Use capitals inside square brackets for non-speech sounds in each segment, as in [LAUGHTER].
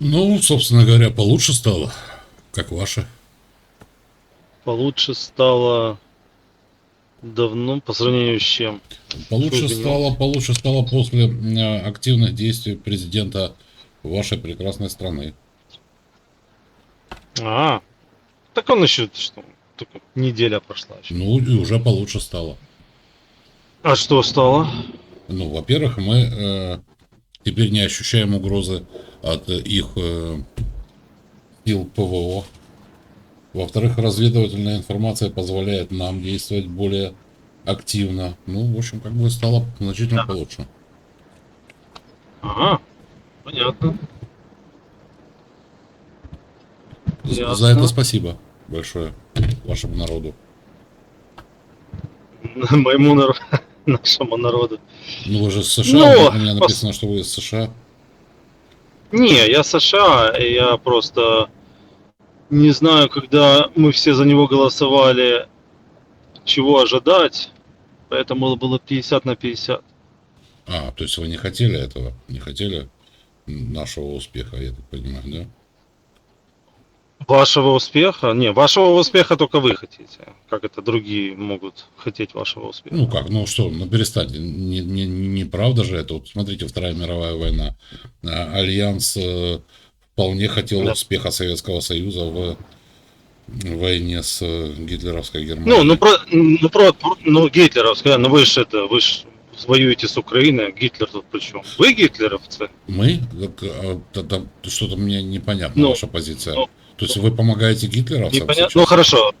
Ну, собственно говоря, получше стало. Как ваше. Получше стало давно по сравнению с чем. Получше Что стало, получше стало после э, активных действий президента вашей прекрасной страны. А, так он еще что, только неделя прошла еще. Ну, и уже получше стало. А что стало? Ну, во-первых, мы э, теперь не ощущаем угрозы от э, их э, сил ПВО. Во-вторых, разведывательная информация позволяет нам действовать более активно. Ну, в общем, как бы стало значительно Да. получше. Ага, понятно. З- Ясно. За это спасибо большое вашему народу. [LAUGHS] Моему народу, [LAUGHS] нашему народу. Ну, вы же из США, Ну, у меня пос- написано, что вы из США. Не, я США, я просто не знаю, когда мы все за него голосовали, чего ожидать. Поэтому было 50 на 50. А, то есть вы не хотели этого, не хотели нашего успеха, я так понимаю, да? Вашего успеха? Не, вашего успеха только вы хотите. Как это другие могут хотеть вашего успеха? Ну как, ну что, ну перестаньте, не, не, не правда же это. Вот смотрите, Вторая мировая война. А, Альянс э, вполне хотел Да. успеха Советского Союза в войне с э, гитлеровской Германией. Ну, ну, про, ну, про, ну, гитлеровская, ну вы же это, вы же воюете с Украиной, Гитлер тут при чем? Вы гитлеровцы? Мы? Так, а, Что-то мне непонятно Ну, ваша позиция. ну, То есть вы помогаете гитлеровцам Непонятно. сейчас? Ну хорошо.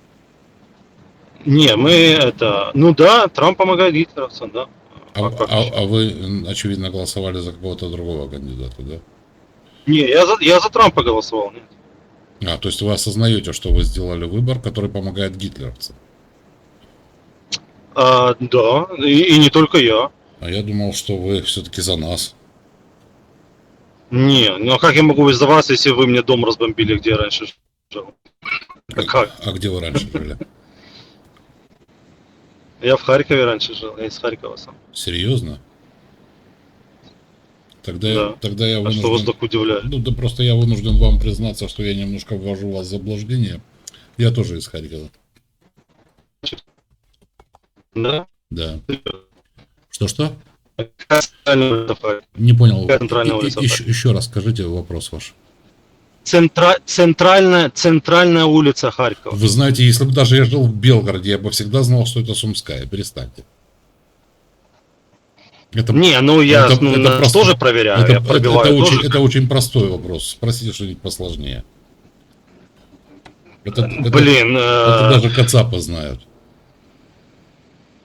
Не, мы это. Ну да, Трамп помогает гитлеровцам, да. А, А а- а вы, очевидно, голосовали за какого-то другого кандидата, да? Не, я за, я за Трампа голосовал, нет. А, то есть вы осознаете, что вы сделали выбор, который помогает гитлеровцам. А, да, и, и не только я. А я думал, что вы все-таки за нас. Не, ну а как я могу вас, если вы мне дом разбомбили, где я раньше жил? А как? А где вы раньше жили? Я в Харькове раньше жил, я из Харькова сам. Серьезно? Тогда, я, Да. тогда я А что вас вынужден... так удивляет? Ну, да просто я вынужден вам признаться, что я немножко ввожу вас в заблуждение. Я тоже из Харькова. Да? Да. Что-что? Не понял. Какая центральная И- и- еще, еще раз скажите вопрос ваш. Центра... Центральная, центральная улица Харькова. Вы знаете, если бы даже я жил в Белгороде, я бы всегда знал, что это Сумская. Перестаньте. Это, Не, ну я Это- ну, это на- просто- тоже проверяю, это, я это- пробиваю это очень, это очень простой вопрос. Спросите что-нибудь посложнее. Это, это- Блин, э, это даже Кацапы знают.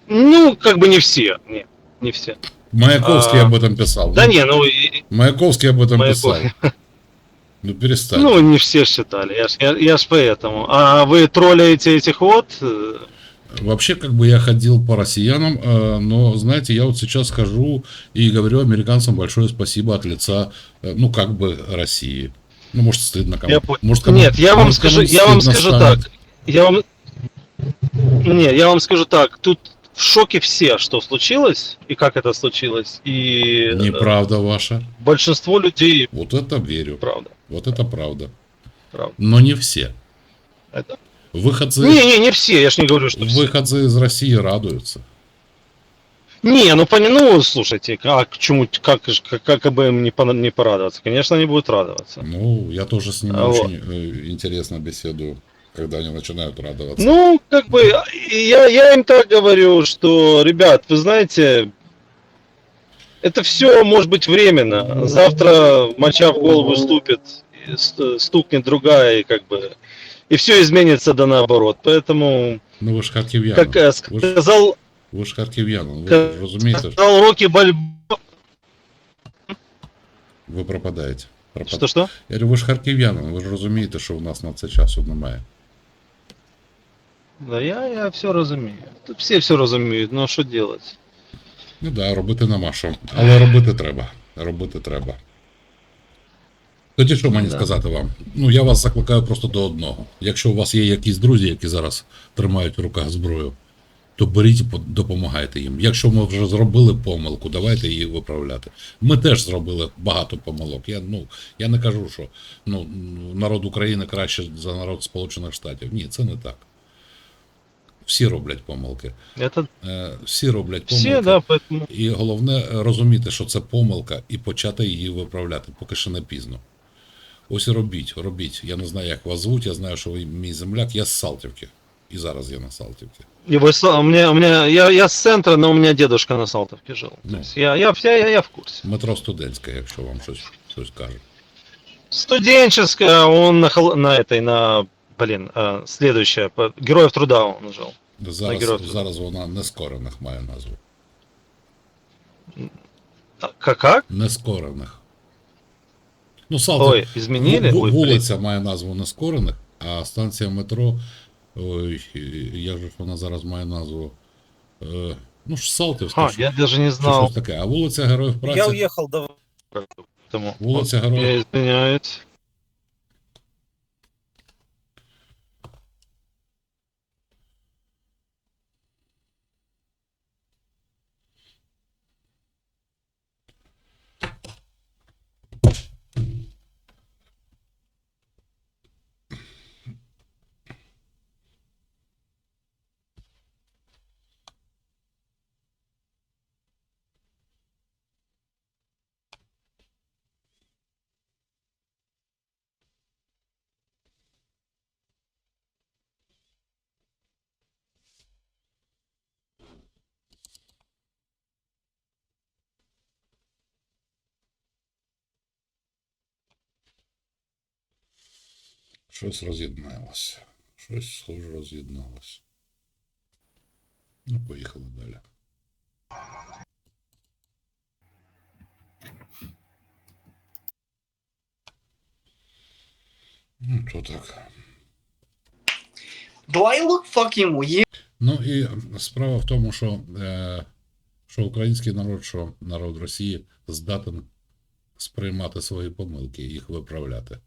ну как бы не все, не, не все. Маяковский А, об этом писал. Да Ну, не, ну, Маяковский об этом писал. Маяковский. Ну перестань. ну не все считали, я ж, я, я ж поэтому. А вы троллите этих вот? Вообще, как бы я ходил по россиянам, э, но, знаете, я вот сейчас хожу и говорю американцам большое спасибо от лица, э, ну, как бы России. Ну, может, стыдно кому. Я. Может, кому- Нет, я вам скажу, я вам скажу станет. так. Я вам, нет, я вам скажу так. Тут в шоке все, что случилось и как это случилось, и э, Неправда ваша. большинство людей, Вот это верю. правда, Вот это правда. правда. Но не все. Это... Выходцы, Не, не, не все, я ж не говорю, что все. выходцы из России радуются. Не, ну пони, ну слушайте, как чему, как, как, как бы им не, не порадоваться? Конечно, они будут радоваться. Ну, я тоже с ними А вот. очень э, интересно беседую, когда они начинают радоваться. Ну, как бы, я, я им так говорю, что, ребят, вы знаете, это все может быть временно. Завтра моча в голову ступит, и ст- стукнет другая, и как бы, и все изменится да наоборот. Поэтому, Ну, вы же харкивьянин. как э, Вы ж- сказал, Вы же харкивьянин. Вы как же разумеете, сказал Рокки Бальбо... вы пропадаете. Пропад- Что-что? Я говорю, ви ж харків'янин, ви ж розумієте, що у нас на це часу немає. Да, я, я все розумію. Тут всі все розуміють, ну що делать? Ну да, робити нема що. Але робити треба. Робити треба. Тоді що мені Да. сказати вам? Ну, я вас закликаю просто до одного. Якщо у вас є якісь друзі, які зараз тримають в руках зброю, то беріть і по- допомагайте їм. Якщо ми вже зробили помилку, давайте її виправляти. Ми теж зробили багато помилок. Я, ну, я не кажу, що ну, народ України краще за народ Сполучених Штатів. Ні, це не так. Всі роблять помилки. Это Е, Всі роблять помилки. все, да, поэтому... І головне е, розуміти, що це помилка, і почати її виправляти, поки ще не пізно. Ось і робіть, робіть. Я не знаю, як вас звуть, я знаю, що ви мій земляк, я з Салтівки. І зараз я на Салтівці. И вы са- у меня, у меня, я, я с центра, но у меня дедушка на Салтовке жил. Ну. То есть я, я, я, я, я в курсе. Метро студентське, якщо вам щось, щось каже. Студенческая, он на, хол- на этой, на, блин, э, следующая, по- Героев Труда он жил. Зараз, Героїв Труда. зараз вона нескорених має назву. А, Как? как? Нескорених. Ну, Салтів, Ой, изменили? ву- ву- Ой, блин. вулиця має назву нескорених, а станція метро. Ой, як же ж вона зараз має назву? Е, ну ж Салтівська. Ха, що- я даже не чи знал. щось таке. А вулиця Героїв Праці. Я уехал давно. Поэтому- Вулиця Героїв. Я извиняюсь. Щось роз'єдналося. Щось схоже роз'єдналося. Ну, поїхали далі. Ну, то так. Do I look fucking weird? Ну і справа в тому, що, е, що український народ, що народ Росії здатен сприймати свої помилки і їх виправляти.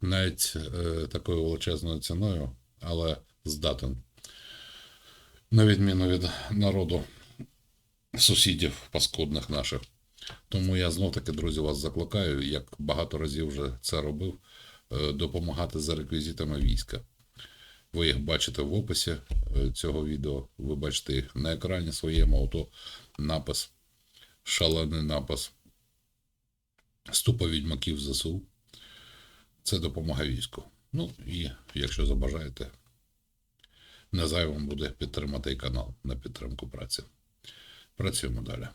Навіть е, такою величезною ціною, але здатен. На відміну від народу сусідів паскудних наших. Тому я знов таки, друзі, вас закликаю, як багато разів вже це робив, е, допомагати за реквізитами війська. Ви їх бачите в описі е, цього відео. Ви бачите їх на екрані своєму, ото напис, шалений напис Ступа відьмаків ЗСУ. Це допомога війську. Ну і якщо забажаєте, не зайвим буде підтримати і канал на підтримку праці. Працюємо далі.